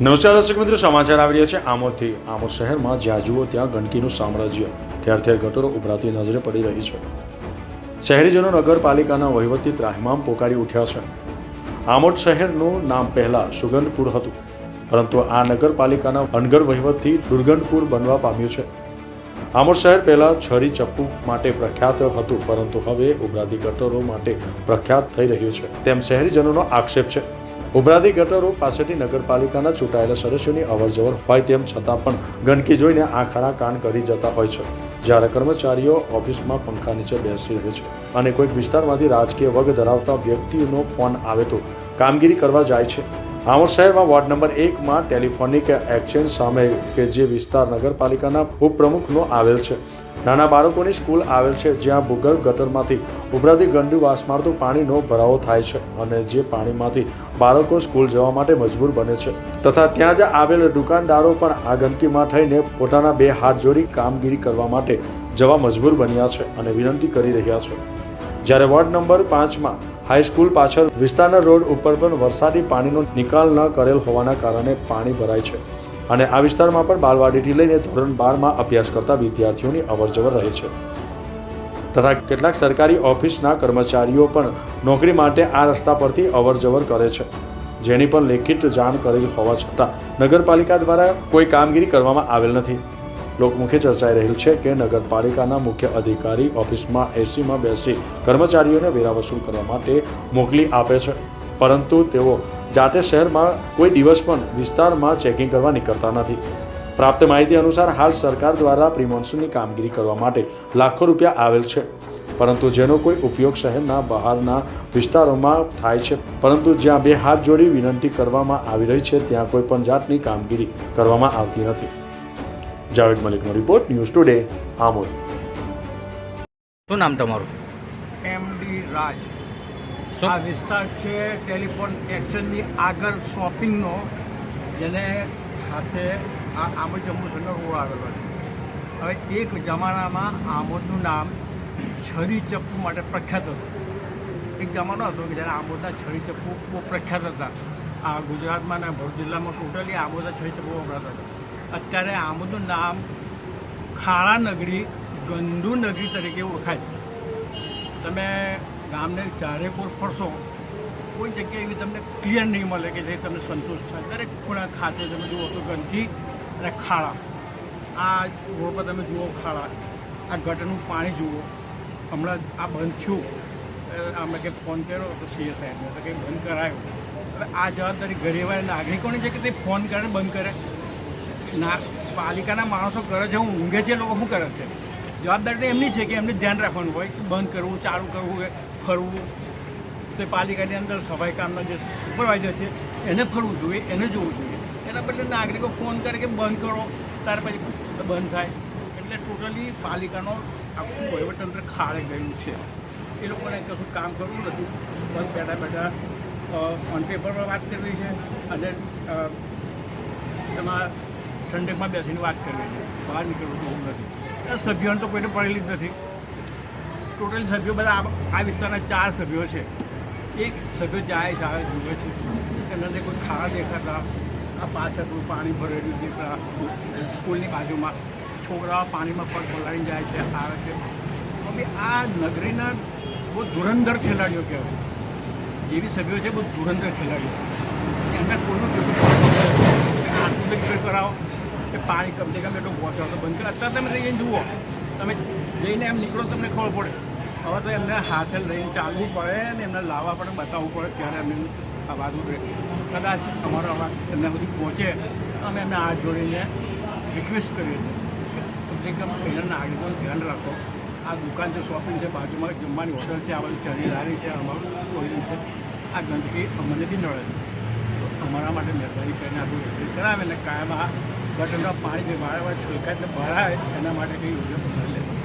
નમસ્કાર દર્શક મિત્રો, સમાચાર આવી રહ્યા છે આમોદથી. આમોદ શહેરમાં જ્યાં જુઓ ત્યાં ગંદકીનું સામ્રાજ્ય. ઠેર ઠેર ગટરો ઉભરાતી નજરે પડી રહી છે. શહેરીજનો નગરપાલિકાના વહીવટી ત્રાહિમામ પોકારી ઉઠ્યા છે. આમોદ શહેરનું નામ પહેલાં સુગંધપુર હતું, પરંતુ આ નગરપાલિકાના અણગર વહીવટથી દુર્ગંધપુર બનવા પામ્યું છે. આમોદ શહેર પહેલાં છરી ચપ્પુ માટે પ્રખ્યાત હતું, પરંતુ હવે ઉભરાતી ગટરો માટે પ્રખ્યાત થઈ રહ્યું છે. તેમ શહેરીજનોનો આક્ષેપ છે. ઉભરાતી ગટરો પાસેથી નગરપાલિકાના ચૂંટાયેલા સદસ્યોની અવરજવર હોય તેમ છતાં પણ ગંદકી જોઈને આંખાડા કાન કરી જતા હોય છે. જ્યારે કર્મચારીઓ ઓફિસમાં પંખા નીચે બેસી રહે છે અને કોઈક વિસ્તારમાંથી રાજકીય વગ ધરાવતા વ્યક્તિનો ફોન આવે તો કામગીરી કરવા જાય છે. આમોદ શહેરમાં વોર્ડ નંબર એકમાં ટેલિફોનિક એક્સચેન્જ સામે કે જે વિસ્તાર નગરપાલિકાના ઉપપ્રમુખનો આવેલ છે. નાના બાળકોની સ્કૂલ આવેલ છે, જ્યાં ભૂગર્ભ ગટરમાંથી ઉભરાતી ગંદુ વાસ મારતું પાણીનો ભરાવો થાય છે અને જે પાણીમાંથી બાળકો સ્કૂલ જવા માટે મજબૂર બને છે. તથા ત્યાં જ આવેલ દુકાનદારો પણ આ ગંદકીમાં થઈને પોતાના બે હાથ જોડી કામગીરી કરવા માટે જવા મજબૂર બન્યા છે અને વિનંતી કરી રહ્યા છે. જ્યારે વોર્ડ નંબર પાંચમાં હાઈસ્કૂલ પાછળ વિસ્તારના રોડ ઉપર પણ વરસાદી પાણીનો નિકાલ ન કરેલ હોવાના કારણે પાણી ભરાય છે. અને આ વિસ્તારમાં પણ બાલવાડીથી લઈને ધોરણ બારમાં અભ્યાસ કરતા વિદ્યાર્થીઓની અવરજવર રહે છે. તથા કેટલાક સરકારી ઓફિસના કર્મચારીઓ પણ નોકરી માટે આ રસ્તા પરથી અવરજવર કરે છે, જેની પણ લેખિત જાણ કરેલી હોવા છતાં નગરપાલિકા દ્વારા કોઈ કામગીરી કરવામાં આવેલ નથી. લોકમુખે ચર્ચાઈ રહેલ છે કે નગરપાલિકાના મુખ્ય અધિકારી ઓફિસમાં એસીમાં બેસી કર્મચારીઓને વેરા વસૂલ કરવા માટે મોકલી આપે છે. પરંતુ તેઓ જાતે શહેરમાં કોઈ દિવસ પણ વિસ્તારમાં ચેકિંગ કરવા નીકળતા નથી. પ્રાપ્ત માહિતી અનુસાર હાલ સરકાર દ્વારા પ્રિમોન્સૂનની કામગીરી કરવા માટે લાખો રૂપિયા આવેલ છે. પરંતુ જેનો કોઈ ઉપયોગ શહેરના બહારના વિસ્તારોમાં થાય છે. પરંતુ જ્યાં બે હાથ જોડી વિનંતી કરવામાં આવી રહી છે, ત્યાં કોઈ પણ જાતની કામગીરી કરવામાં આવતી નથી. જાવેદ મલિકનો રિપોર્ટ ન્યૂઝ ટુડે આમોદ. શું નામ તમારું? એમડી રાજ. શું? આ વિસ્તાર છે ટેલિફોન એક્શનની આગળ શોપિંગનો જેને સાથે આ આમોદ જંબુસરનો રોડ આવેલો છે. હવે એક જમાનામાં આમોદનું નામ છરી ચપ્પુ માટે પ્રખ્યાત હતું. એક જમાનો હતો કે જ્યારે આમોદના છરી ચપ્પુ બહુ પ્રખ્યાત હતા. આ ગુજરાતમાં અને ભરૂચ જિલ્લામાં ટોટલી આમોદના છરી ચપ્પુ વપરાતા હતા. અત્યારે આમોદનું નામ ખાળા નગરી ગંદુ નગરી તરીકે ઓળખાય છે. તમે ગામને ચારે કોર ફરશો, કોઈ જગ્યાએ એવી તમને ક્લિયર નહીં મળે કે જે તમને સંતોષ થાય. દરેક ખૂણા ખાતે તમે જુઓ તો ગંદકી અને ખાડા આ રોડ પર તમે જુઓ ખાડા આ ગટરનું પાણી જુઓ. હમણાં આ બંધ થયું. અમે કે ફોન કર્યો તો સીએ સાહેબને તો કંઈ બંધ કરાયો. હવે આ જવાબદારી ગરીબ નાગરિકોની છે કે તે ફોન કરે બંધ કરે? ના, પાલિકાના માણસો કરે છે, હું ઊંઘે છે, લોકો શું કરે છે? જવાબદારી તો એમની છે કે એમને ધ્યાન રાખવાનું હોય બંધ કરવું, ચાલુ કરવું ફરવું. તે પાલિકાની અંદર સફાઈ કામના જે સુપરવાઇઝર છે, એને ફરવું જોઈએ, એને જોવું જોઈએ. એના બદલે નાગરિકો ફોન કરે કે બંધ કરો, ત્યાર પછી બંધ થાય. એટલે ટોટલી પાલિકાનો આખું વહીવટતંત્ર ખાડે ગયું છે. એ લોકોને કશું કામ કરવું નથી. બસ બેઠા બેઠા ઓન પેપર પર વાત કરવી છે. અને એમાં ઠંડકમાં બેસીને વાત કરવી છે. બહાર નીકળવું જોવું નથી. આ સભ્યોને તો કોઈને પડેલી જ નથી. ટોટલ સભ્યો બધા આ- વિસ્તારના ચાર સભ્યો છે. એક સભ્યો જાય છે, આવે, જુએ છે. એમને કોઈ ખાડા દેખાતા. આ પાછળ પાણી ભરેલું દેખતા સ્કૂલની બાજુમાં. છોકરાઓ પાણીમાં પગ બોલાવીને જાય છે, આવે છે. હવે આ નગરીના બહુ ધુરંધર ખેલાડીઓ કહેવાય. જેવી સભ્યો છે, બહુ ધુરંધર ખેલાડીઓ. એમના કોઈનું રિપેર કરાવો. કે પાણી કમસે કમ એટલું પહોંચાડો તો બંધ કરો અત્યારે તમે જઈને જુઓ. તમે જઈને એમ નીકળો, તમને ખબર પડે. હવે તો એમને હાથે લઈને ચાલવું પડે ને એમને લાવવા પડે બતાવવું પડે ત્યારે એમને અવાજ ઉતરે કદાચ અમારો અવાજ એમને સુધી પહોંચે. અમે એમને હાથ જોડીને રિક્વેસ્ટ કરીએ છીએ. કે પહેલાં નાગરિકોનું ધ્યાન રાખો. આ દુકાન છે શોપિંગ છે, બાજુમાં જમવાની હોટલ છે, આ બધું ચણીદારી છે, અમારું કોઈ છે. આ ગંદકી અમને બી નડે. છે અમારા માટે મહેરબાની કરીને આ બધું કરાવે ને કાયમ આ ગટરના પાણી જે છલકાય એટલે ભરાય એના માટે કંઈ યોજના લે